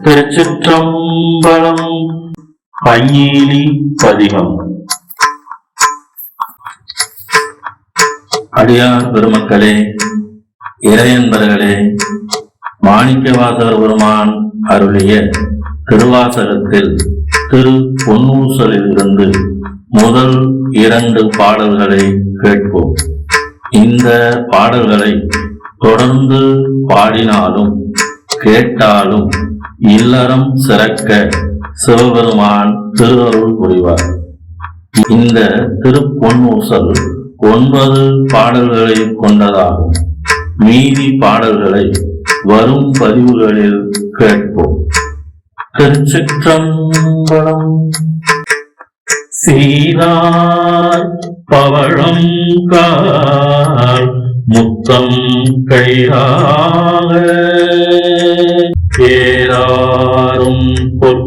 திருச்சிற்றம்பலம் பையீலி பதிகம். அடியார் பெருமக்களே இறையன்பர்களே மாணிக்கவாசகர் பெருமான் அருளிய திருவாசகத்தில் திரு பொன்னூசலிலிருந்து முதல் இரண்டு பாடல்களை கேட்போம். இந்த பாடல்களை தொடர்ந்து பாடினாலும் கேட்டாலும் இல்லறம் சிறக்க சிவபெருமான் திருவருள் புரிவார். இந்த திருப்பொன்னூசல் ஒன்பது பாடல்களை கொண்டதாகும். மீதி பாடல்களை வரும் பதிவுகளில் கேட்போம். திருச்சிற்றம்பலம் செய்தார் பவழம் கால் முத்தம் கையாக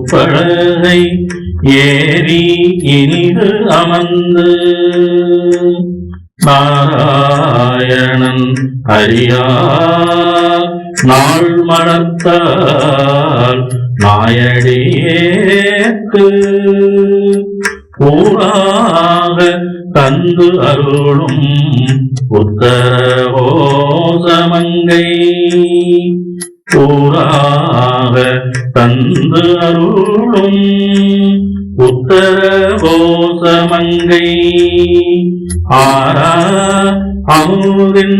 பொற்பழகை ஏறி இனிது அமர்ந்து நாராயணன் அறியா நாள் மணத்தால் நாயடியேக்கு ஊராக தந்து அருளும் உத்தரவோசமங்கை ஊராக தந்து அருளும் உத்தரவோசமங்கை ஆரா அமுதின்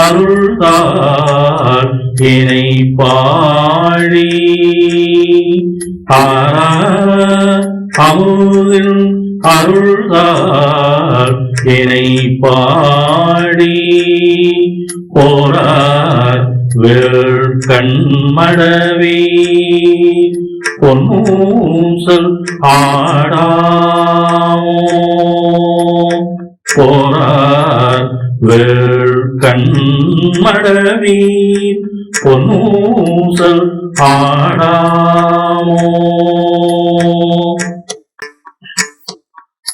அருள்தார் இணை பாழி. ஆரா அமுதின் அருள்தார் இணை பாடி போரா வேழ்கண்மடவே பொன்னூசல் ஆடாமோ. போரார் வேழ்கண்மடவே பொன்னூசல் ஆடாமோ.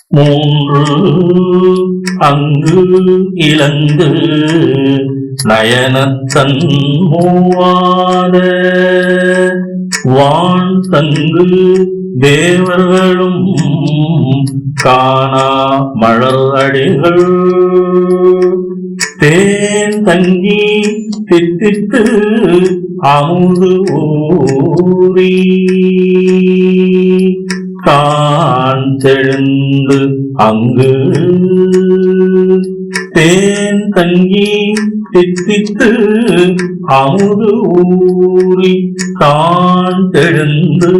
மூன்று அங்கு இழந்து நயனத்தன் மூவாத வான் தங்கு தேவர்களும் காணா மலர் அடிகள். தேன் தங்கி தித்தித்து அமுது ஊறி. தான் தெழுந்து அங்கு தேன் தங்கி தித்தித்து அமுது ஊறி தான் தெழுந்து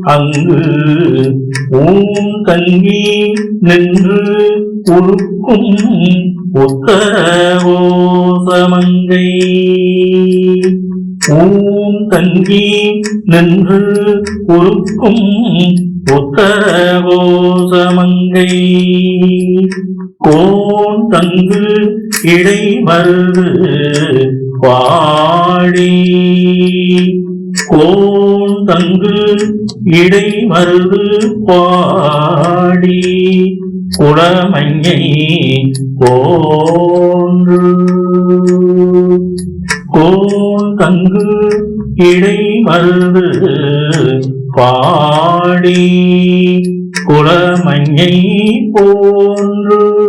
அங்கு ஊன் தங்கி நின்று உருக்கும் உத்தரவோசமங்கை. ஊன் தங்கி நின்று உருக்கும் உத்தரவோசமங்கை. தங்கு இடை மருது பாடி கோன் தங்கு இடை மருது பாடி குளமங்கை போன்று. கோன் தங்கு இடை மருது பாடி குளமஞ்சை போன்று.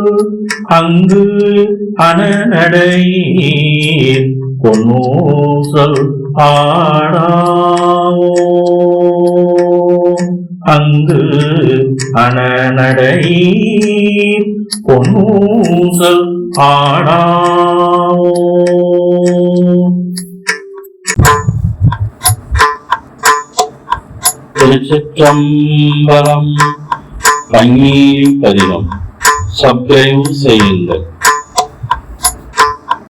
அங்கு அனடை பொன்னூசல் ஆடாவோ. அங்கு அனநடை பொன்னூசல் ஆடாவோ. திருச்சிற்றம்பலம் பன்னீர் பதினம் சப்ஸ்கிரைபும் செய்யுங்கள்.